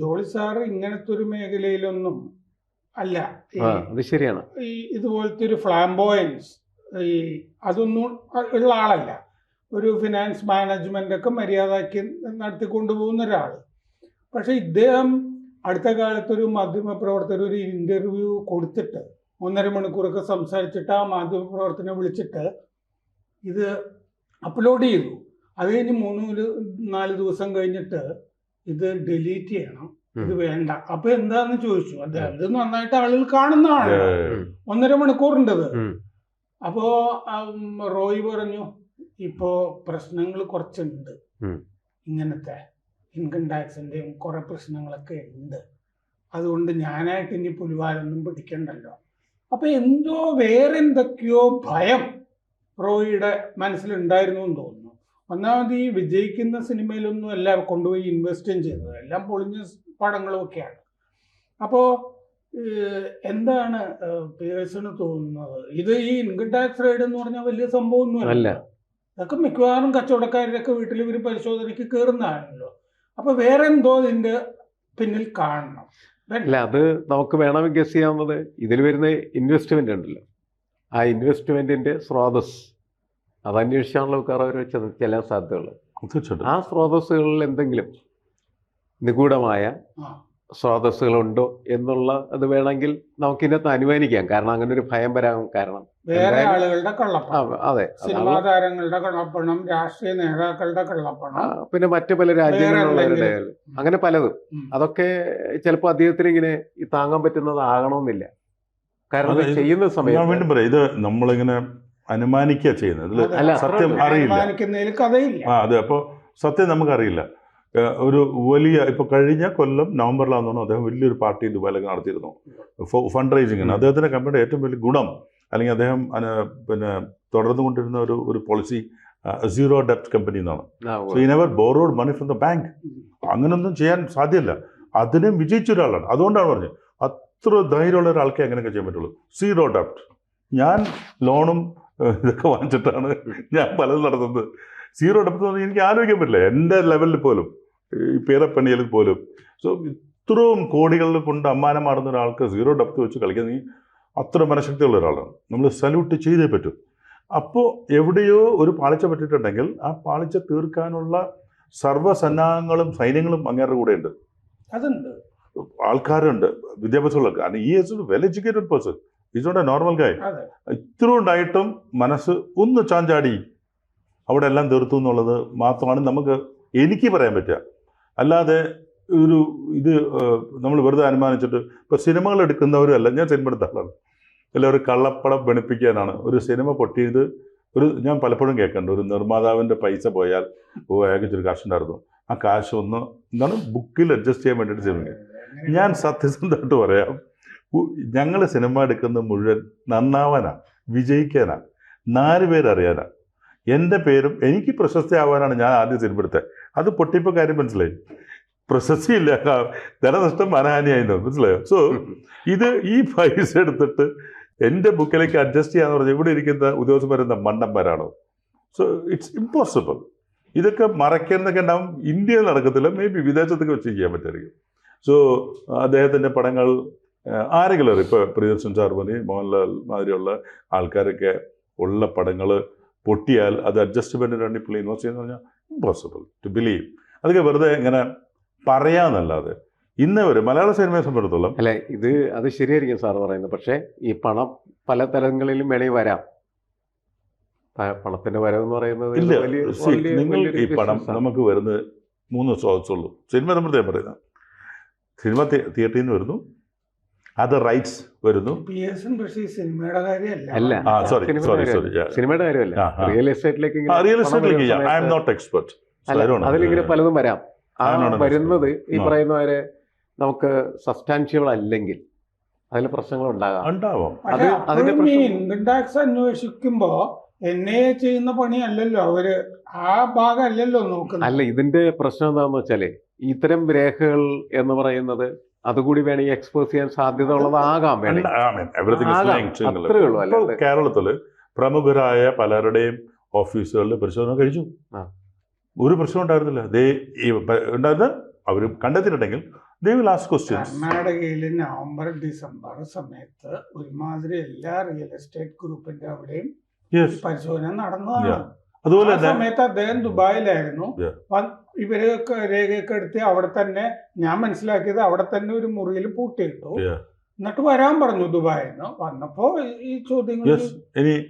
ജോളി സാർ ഇങ്ങനത്തെ ഒരു മേഖലയിലൊന്നും അല്ല. അത് ശരിയാണ്. ഈ ഇതുപോലത്തെ ഒരു ഫ്ലാംബോയൻസ് ഈ അതൊന്നും ഉള്ള ആളല്ല. ഒരു ഫിനാൻസ് മാനേജ്മെന്റ് ഒക്കെ മര്യാദയ്ക്ക് നടത്തിക്കൊണ്ടു പോകുന്ന ഒരാൾ. പക്ഷെ ഇദ്ദേഹം അടുത്ത കാലത്തൊരു ഒരു മാധ്യമ പ്രവർത്തകർ ഒരു ഇന്റർവ്യൂ കൊടുത്തിട്ട് ഒന്നര മണിക്കൂറൊക്കെ സംസാരിച്ചിട്ട് ആ മാധ്യമ പ്രവർത്തകനെ വിളിച്ചിട്ട് ഇത് അപ്ലോഡ് ചെയ്തു. അത് കഴിഞ്ഞ് മൂന്ന് നാല് ദിവസം കഴിഞ്ഞിട്ട് ഇത് ഡിലീറ്റ് ചെയ്യണം. ഇത് വേണ്ട. അപ്പൊ എന്താന്ന് ചോദിച്ചു? അദ്ദേഹം ഇത് നന്നായിട്ട് ആളുകൾ കാണുന്നതാണ് ഒന്നര മണിക്കൂറുണ്ടത്. അപ്പോ റോയ് പറഞ്ഞു ഇപ്പോ പ്രശ്നങ്ങൾ കുറച്ചുണ്ട്. ഇങ്ങനത്തെ ഇൻകം ടാക്സിന്റെയും കുറെ പ്രശ്നങ്ങളൊക്കെ ഉണ്ട്. അതുകൊണ്ട് ഞാനായിട്ട് ഇനി പുലിവാലൊന്നും പിടിക്കണ്ടല്ലോ. അപ്പൊ എന്തോ വേറെ എന്തൊക്കെയോ ഭയം റോയിയുടെ മനസ്സിലുണ്ടായിരുന്നു എന്ന് തോന്നുന്നു. ഒന്നാമത് ഈ വിജയിക്കുന്ന സിനിമയിലൊന്നും എല്ലാം കൊണ്ടുപോയി ഇൻവെസ്റ്റും ചെയ്തത്. എല്ലാം പൊളിഞ്ഞ പടങ്ങളും ഒക്കെയാണ്. അപ്പോൾ എന്താണ് പിയേഴ്സിന് തോന്നുന്നത്? ഇത് ഈ ഇൻകം ടാക്സ് റൈഡ് എന്ന് പറഞ്ഞാൽ വലിയ സംഭവമൊന്നുമല്ല. അല്ല. അതൊക്കെ മിക്കവാറും കച്ചവടക്കാരുടെയൊക്കെ വീട്ടിൽ ഇവർ പരിശോധനയ്ക്ക് കയറുന്നതാണല്ലോ അപ്പൊ വേറെ എന്തോ ഇതിന്റെ പിന്നിൽ കാണണം. അല്ല? അത് നമുക്ക് വേണമെങ്കിൽ ഗസ് ചെയ്യാവുന്നത് ഇതിൽ വരുന്ന ഇൻവെസ്റ്റ്മെന്റ് ഉണ്ടല്ലോ. ആ ഇൻവെസ്റ്റ്മെന്റിന്റെ സ്രോതസ് അത് അന്വേഷിച്ചാണല്ലോ മിക്കവാറും അവർ വെച്ചത് ചെല്ലാൻ സാധ്യതകൾ തീർച്ചയായിട്ടും. ആ സ്രോതസ്സുകളിൽ എന്തെങ്കിലും നിഗൂഢമായ. സ്രോതസ്സുകളുണ്ടോ എന്നുള്ള അത് വേണമെങ്കിൽ നമുക്കിതിനകത്ത് അനുമാനിക്കാം. കാരണം അങ്ങനെ ഒരു ഭയം വരാൻ കാരണം. വേറെ ആളുകളുടെ കള്ളപ്പണം. അതെ. സിനിമാ താരങ്ങളുടെ കള്ളപ്പണം രാഷ്ട്രീയ നേതാക്കളുടെ കള്ളപ്പണം. പിന്നെ മറ്റു പല രാജ്യങ്ങളിലുള്ളവരുടെ അങ്ങനെ പലതും. അതൊക്കെ ചിലപ്പോൾ അദ്ദേഹത്തിന് ഇങ്ങനെ താങ്ങാൻ പറ്റുന്നതാകണമെന്നില്ല കാരണം ചെയ്യുന്ന സമയത്ത് വീണ്ടും പറയാം. ഇത് നമ്മളിങ്ങനെ അനുമാനിക്കുക ചെയ്യുന്നത്. സത്യം അറിയില്ല. ആ അതെ. അപ്പോൾ സത്യം നമുക്കറിയില്ല. ഒരു വലിയ ഇപ്പൊ കഴിഞ്ഞ കൊല്ലം നവംബറിലാണെന്നു തോന്നുന്നു അദ്ദേഹം വലിയൊരു പാർട്ടി ദുബായിലൊക്കെ നടത്തിയിരുന്നു. ഫണ്ട് റൈസിങ്ങിന് അദ്ദേഹത്തിന്റെ കമ്പനിയുടെ ഏറ്റവും വലിയ ഗുണം അല്ലെങ്കിൽ അദ്ദേഹം പിന്നെ തുടർന്നു കൊണ്ടിരുന്ന ഒരു ഒരു പോളിസി സീറോ ഡെപ്റ്റ് കമ്പനി എന്നാണ്. So he never borrowed money from the bank അങ്ങനൊന്നും ചെയ്യാൻ സാധ്യമല്ല അതിനെ വിജയിച്ച ഒരാളാണ്. അതുകൊണ്ടാണ് പറഞ്ഞത്. അത്ര ധൈര്യമുള്ള ഒരാൾക്കേ അങ്ങനെയൊക്കെ ചെയ്യാൻ പറ്റുള്ളൂ. സീറോ ഡെപ്റ്റ്. ഞാൻ ലോണും ഇതൊക്കെ വാങ്ങിച്ചിട്ടാണ് ഞാൻ പലതും നടത്തുന്നത്. സീറോ പറഞ്ഞാൽ എനിക്ക് ആലോചിക്കാൻ പറ്റില്ല. എന്റെ ലെവലിൽ പോലും ഈ പേരപ്പണിയിൽ പോലും. സോ ഇത്രയും കോടികളിൽ കൊണ്ട് അമ്മാനം മാറുന്ന ഒരാൾക്ക് സീറോ ഡെപ്ത് വെച്ച് കളിക്കാൻ നീ അത്ര മനഃശക്തിയുള്ള ഒരാളാണ്. നമ്മൾ സല്യൂട്ട് ചെയ്തേ പറ്റൂ. അപ്പോൾ എവിടെയോ ഒരു പാളിച്ച പറ്റിയിട്ടുണ്ടെങ്കിൽ ആ പാളിച്ച തീർക്കാനുള്ള സർവസന്നാഹങ്ങളും സൈന്യങ്ങളും അങ്ങേരുടെ കൂടെ ഉണ്ട്. അതുണ്ട്. ആൾക്കാരുണ്ട് വിദ്യാഭ്യാസമുള്ള കാരണം he is well educated person is not a normal guy ഇത്ര ഉണ്ടായിട്ടും മനസ്സ് ഒന്ന് ചാഞ്ചാടി അവിടെ എല്ലാം തീർത്തു എന്നുള്ളത് മാത്രമാണ് നമുക്ക് എനിക്ക് പറയാൻ പറ്റുക. അല്ലാതെ ഒരു ഇത് നമ്മൾ വെറുതെ അനുമാനിച്ചിട്ട് ഇപ്പോൾ സിനിമകൾ എടുക്കുന്നവരും അല്ല ഞാൻ സിനിമ എടുത്ത ആളാണ്. എല്ലാവരും കള്ളപ്പടം വെളുപ്പിക്കാനാണ്. ഒരു സിനിമ പൊട്ടിയത് ഒരു ഞാൻ പലപ്പോഴും കേൾക്കുന്നുണ്ട് ഒരു നിർമ്മാതാവിന്റെ പൈസ പോയാൽ ഓ അയാൾക്ക് കാശ് ഉണ്ടായിരുന്നു ആ കാശ് ഒന്ന് എന്താണ് ബുക്കിൽ അഡ്ജസ്റ്റ് ചെയ്യാൻ വേണ്ടിയിട്ട് സിനിമ ഞാൻ സത്യസന്ധമായിട്ട് പറയാം. ഞങ്ങൾ സിനിമ എടുക്കുന്ന മുഴുവൻ നന്നാവാനാ വിജയിക്കാനാ നാല് പേരറിയാനാ. എന്റെ പേരും എനിക്ക് പ്രശസ്തി ആവാനാണ് ഞാൻ ആദ്യം സിനിമ എടുത്തത് അത് പൊട്ടിപ്പോൾ കാര്യം മനസ്സിലായി. പ്രശസ്തി ഇല്ല ക- ധനനഷ്ടം മനഹാനിയായിരുന്നു മനസ്സിലായോ? സോ ഇത് ഈ പൈസ എടുത്തിട്ട് എന്റെ ബുക്കിലേക്ക് അഡ്ജസ്റ്റ് ചെയ്യാന്ന് പറഞ്ഞാൽ ഇവിടെ ഇരിക്കുന്ന ഉദ്യോഗസ്ഥന്മാരെന്താ മണ്ടന്മാരാണോ? സോ ഇറ്റ്സ് ഇമ്പോസിബിൾ ഇതൊക്കെ മറയ്ക്കുന്നതൊക്കെ ഉണ്ടാവും. ഇന്ത്യയിൽ നടക്കത്തില്ല. മേ ബി വിദേശത്തൊക്കെ വെച്ച് ചെയ്യാൻ പറ്റുമായിരിക്കും. സോ അദ്ദേഹത്തിന്റെ പടങ്ങൾ ആരെങ്കിലും അറിയും ഇപ്പോൾ പ്രിയദർശൻ ചാർമനി മോഹൻലാൽ മാതിരിയുള്ള ആൾക്കാരൊക്കെ ഉള്ള പടങ്ങൾ പൊട്ടിയാൽ അത് അഡ്ജസ്റ്റ്മെന്റിന് വേണ്ടി പുള്ളി ഇൻവെസ്റ്റ് ചെയ്യുന്ന പറഞ്ഞാൽ ഇമ്പോസിബിൾ ടു ബിലീവ് അതൊക്കെ വെറുതെ ഇങ്ങനെ പറയാന്നല്ലാതെ ഇന്ന് വരെ മലയാള സിനിമയെ സംബന്ധിച്ചിടത്തോളം അല്ലെ ഇത് അത് ശരിയായിരിക്കും സാർ പറയുന്നത്. പക്ഷേ ഈ പണം പല തലങ്ങളിലും വേണമെങ്കിൽ വരാം. പണത്തിന്റെ വരവ് എന്ന് പറയുന്നത് നിങ്ങൾ ഈ പണം നമുക്ക് വരുന്നത് മൂന്ന് സ്രോതസ്സുള്ളൂ സിനിമ നമ്മൾ പറയുന്നത്. സിനിമ തിയേറ്ററിൽ നിന്ന് വരുന്നു. അത് റൈറ്റ്സ് വരുന്നു. സിനിമയുടെ കാര്യമല്ല. അല്ല. ആ സോറി സോറി സോറി സിനിമയുടെ കാര്യമല്ല. റിയൽ എസ്റ്റേറ്റിലേക്ക് റിയൽ എസ്റ്റേറ്റിലേക്ക് ഐ നോട്ട് എക്സ്പെർട്ട് അതിലിങ്ങനെ പലതും വരാം. ആ വരുന്നത് ഈ. പറയുന്നവരെ നമുക്ക് സബ്സ്റ്റാൻഷ്യബിൾ അല്ലെങ്കിൽ അതിൽ പ്രശ്നങ്ങൾ ഉണ്ടാകാം. അത് ഇൻകം ടാക്സ് അന്വേഷിക്കുമ്പോ എന്നെ ചെയ്യുന്ന പണിയല്ലല്ലോ. അവർ ആ ഭാഗം അല്ലല്ലോ നോക്കുന്നത്. അല്ല ഇതിന്റെ പ്രശ്നം എന്താണെന്ന് വെച്ചാൽ ഇത്തരം രേഖകൾ എന്ന് പറയുന്നത് അതുകൂടി വേണമെങ്കിൽ എക്സ്പോസ് ചെയ്യാൻ സാധ്യത ഉള്ളതാകാം. അത്രേ ഉള്ളൂ, അല്ലേ കേരളത്തിൽ പ്രമുഖരായ പലരുടെയും ഓഫീസുകളിൽ പരിശോധന കഴിച്ചു ഒരു പ്രശ്നം ഉണ്ടായിരുന്നില്ല. ദേ ഉണ്ടായിരുന്ന അവർ കണ്ടെത്തിയിട്ടുണ്ടെങ്കിൽ they will questions November December സമയത്ത് ഒരുമാതിരി എല്ലാ റിയൽ എസ്റ്റേറ്റ് ഗ്രൂപ്പിന്റെ അവിടെയും യെസ് പരിശോധന നടന്നതാണ്. അതുപോലെ സമയത്ത് അദ്ദേഹം ദുബായിലായിരുന്നു. ഇവരൊക്കെ രേഖയൊക്കെ എടുത്ത് അവിടെ തന്നെ ഞാൻ മനസ്സിലാക്കിയത് അവിടെ തന്നെ ഒരു മുറിയിൽ പൂട്ടിയിട്ടു. എന്നിട്ട് വരാൻ പറഞ്ഞു ദുബായിൽ നിന്ന്. വന്നപ്പോ ഈ- ചോദ്യങ്ങൾ യെസ് ഇനി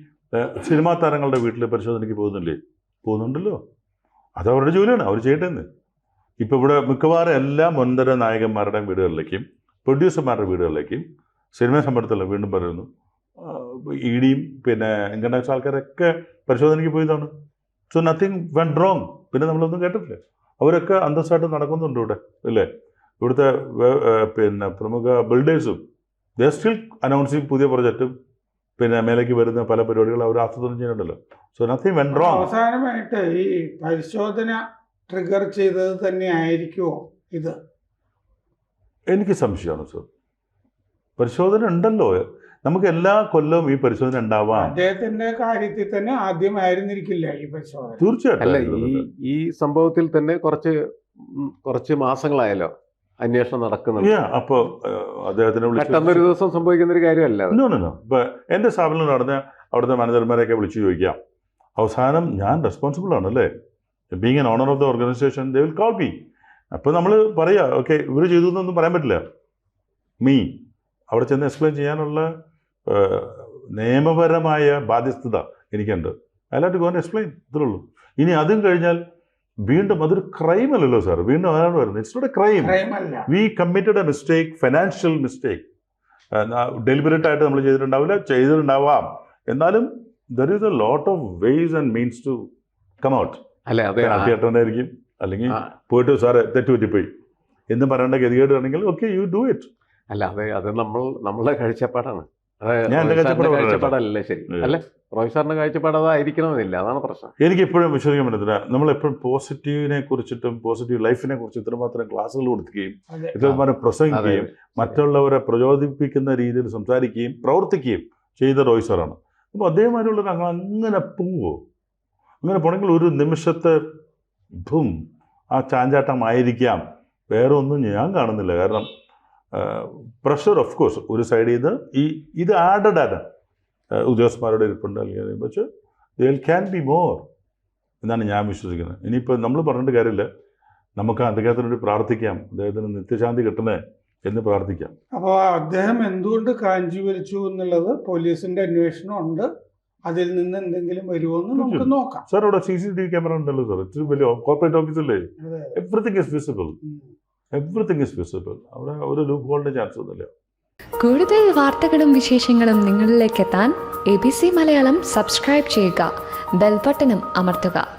സിനിമാ താരങ്ങളുടെ വീട്ടിൽ പരിശോധനയ്ക്ക് പോകുന്നില്ലേ? പോകുന്നുണ്ടല്ലോ. അത് അവരുടെ ജോലിയാണ്. അവർ ചെയ്യട്ടെന്ന്. ഇപ്പോൾ ഇവിടെ മിക്കവാറും എല്ലാ മുൻതര നായകന്മാരുടെ വീടുകളിലേക്കും പ്രൊഡ്യൂസർമാരുടെ വീടുകളിലേക്കും സിനിമ സംബന്ധിച്ചല്ല വീണ്ടും പറയുന്നു. ഇടിയും ഡിയും പിന്നെ ഇൻകം ടാക്സ് ആൾക്കാരൊക്കെ പരിശോധനയ്ക്ക് പോയതാണ്. സോ നത്തിങ് വെൻ റോങ് പിന്നെ നമ്മളൊന്നും കേട്ടിട്ടില്ല. അവരൊക്കെ അന്തസ്സായിട്ട് നടക്കുന്നുണ്ട് ഇവിടെ അല്ലേ? ഇവിടുത്തെ പിന്നെ പ്രമുഖ ബിൽഡേഴ്സും ദ സ്റ്റിൽ അനൗൺസിങ് പുതിയ പ്രൊജക്റ്റും പിന്നെ മേലേക്ക് വരുന്ന പല പരിപാടികളും അവർ ആസൂത്രണം ചെയ്യുന്നുണ്ടല്ലോ. സോ നത്തിങ് വെൻ റോങ് അവസാനമായിട്ട് ഈ പരിശോധന ട്രിഗർ ചെയ്തത് തന്നെ ആയിരിക്കുമോ ഇത്? എനിക്ക് സംശയമാണ് സർ പരിശോധന ഉണ്ടല്ലോ നമുക്ക് എല്ലാ കൊല്ലവും ഈ പരിശോധന ഉണ്ടാവാം. അദ്ദേഹത്തിന്റെ കാര്യത്തിൽ തന്നെ ആദ്യമായിരുന്നിരിക്കില്ല ഈ പരിശോധന. അല്ല തീർച്ചയായിട്ടും ഈ ഈ സംഭവത്തിൽ തന്നെ കുറച്ച് കുറച്ച് മാസങ്ങളായല്ലോ അന്വേഷണം നടക്കുന്നുണ്ട് Yeah, അപ്പൊ അദ്ദേഹത്തിനെ പെട്ടെന്നൊരു വിളിച്ച് ദിവസം സംഭവിക്കുന്ന ഒരു കാര്യമല്ല അത്. No, no, no. ഇപ്പൊ എന്റെ സ്ഥാപനം നടന്ന അവിടുത്തെ മാനേജർമാരെയൊക്കെ വിളിച്ചു ചോദിക്കാം. അവസാനം ഞാൻ റെസ്പോൺസിബിൾ ആണ് അല്ലേ? Being an owner of the organisation they will call be അപ്പോൾ നമ്മൾ പറയാ ഓക്കെ ഇവർ ചെയ്തു എന്നൊന്നും പറയാൻ പറ്റില്ല. മീ അവിടെ ചെന്ന് എക്സ്പ്ലെയിൻ ചെയ്യാനുള്ള നിയമപരമായ ബാധ്യസ്ഥത എനിക്കുണ്ട്. ഐ ലാറ്റ് ഗോ എക്സ്പ്ലെയിൻ ഇത്രേ ഉള്ളൂ. ഇനി അതും കഴിഞ്ഞാൽ വീണ്ടും അതൊരു ക്രൈം അല്ലല്ലോ സാർ വീണ്ടും അതാണ് വരുന്നത്. It's not a crime we committed a mistake financial mistake deliberate ആയിട്ട് നമ്മൾ ചെയ്തിട്ടുണ്ടാവില്ല. ചെയ്തിട്ടുണ്ടാവാം. എന്നാലും there is a lot of ways and means to come out അല്ലെ തിയേറ്ററിനായിരിക്കും അല്ലെങ്കിൽ പോയിട്ട് സാറ് തെറ്റുപറ്റിപ്പോയി. എന്നും പറയേണ്ട ഗതികേട് ആണെങ്കിൽ ഓക്കെ യു ഡു ഇറ്റ് അല്ല അതെ അത് നമ്മൾ നമ്മളെ കാഴ്ചപ്പാടാണ്. കാഴ്ചപ്പാടല്ലേ ശരി. അല്ലെ റോയ് സാറിന്റെ കാഴ്ചപ്പാട് അതായിരിക്കണമെന്നില്ല അതാണ് പ്രശ്നം. എനിക്ക് എപ്പോഴും വിശ്വസിക്കാൻ പറ്റത്തില്ല. നമ്മളെപ്പോഴും പോസിറ്റീവിനെ കുറിച്ചിട്ടും പോസിറ്റീവ് ലൈഫിനെ കുറിച്ച് ഇത്രമാത്രം ക്ലാസ്സുകൾ കൊടുക്കുകയും ഇത്രമാത്രം പ്രസംഗിക്കുകയും മറ്റുള്ളവരെ പ്രചോദിപ്പിക്കുന്ന രീതിയിൽ സംസാരിക്കുകയും പ്രവർത്തിക്കുകയും ചെയ്ത റോയ് സാറാണ്. അപ്പോൾ അദ്ദേഹമാരുള്ള ഞങ്ങൾ അങ്ങനെ പോവോ അങ്ങനെ പോണെങ്കിൽ ഒരു നിമിഷത്തെ ഭും ആ ചാഞ്ചാട്ടമായിരിക്കാം. വേറെ ഒന്നും ഞാൻ കാണുന്നില്ല. കാരണം പ്രഷർ ഓഫ് കോഴ്സ് ഒരു സൈഡിൽ നിന്ന് ഈ ഇത് ആഡഡ് ആണ്. ഉദ്യോഗസ്ഥന്മാരുടെ ഇരിപ്പുണ്ട് അല്ലെങ്കിൽ പക്ഷേ ദിൽ ക്യാൻ ബി മോർ എന്നാണ് ഞാൻ വിശ്വസിക്കുന്നത്. ഇനിയിപ്പോൾ നമ്മൾ പറഞ്ഞിട്ട് കാര്യമില്ല. നമുക്ക് അദ്ദേഹത്തിന് വേണ്ടി പ്രാർത്ഥിക്കാം. അദ്ദേഹത്തിന് നിത്യശാന്തി കിട്ടണേ എന്ന് പ്രാർത്ഥിക്കാം. അപ്പോൾ അദ്ദേഹം എന്തുകൊണ്ട് കാഞ്ചി കാഞ്ചീകരിച്ചു എന്നുള്ളത് പോലീസിന്റെ അന്വേഷണം ഉണ്ട്. അതിൽ നിന്ന് എന്തെങ്കിലും വരുമോ എന്ന് നമുക്ക് നോക്കാം. സാർ അവിടെ C C T V camera ഉണ്ടല്ലോ സാർ. ഇത്തിരി വലിയ കോർപ്പറേറ്റ് ഓഫീസല്ലേ everything is visible. Everything is visible അവിടെ ഒരു ലൂപ്പ് ഹോളിന്റെ ചാൻസ് ഒന്നുമില്ല. കൂടുതൽ വാർത്തകളും വിശേഷങ്ങളും നിങ്ങളിലേക്ക് എത്താൻ A B C Malayalam subscribe ചെയ്യുക. ബെൽബട്ടനും അമർത്തുക.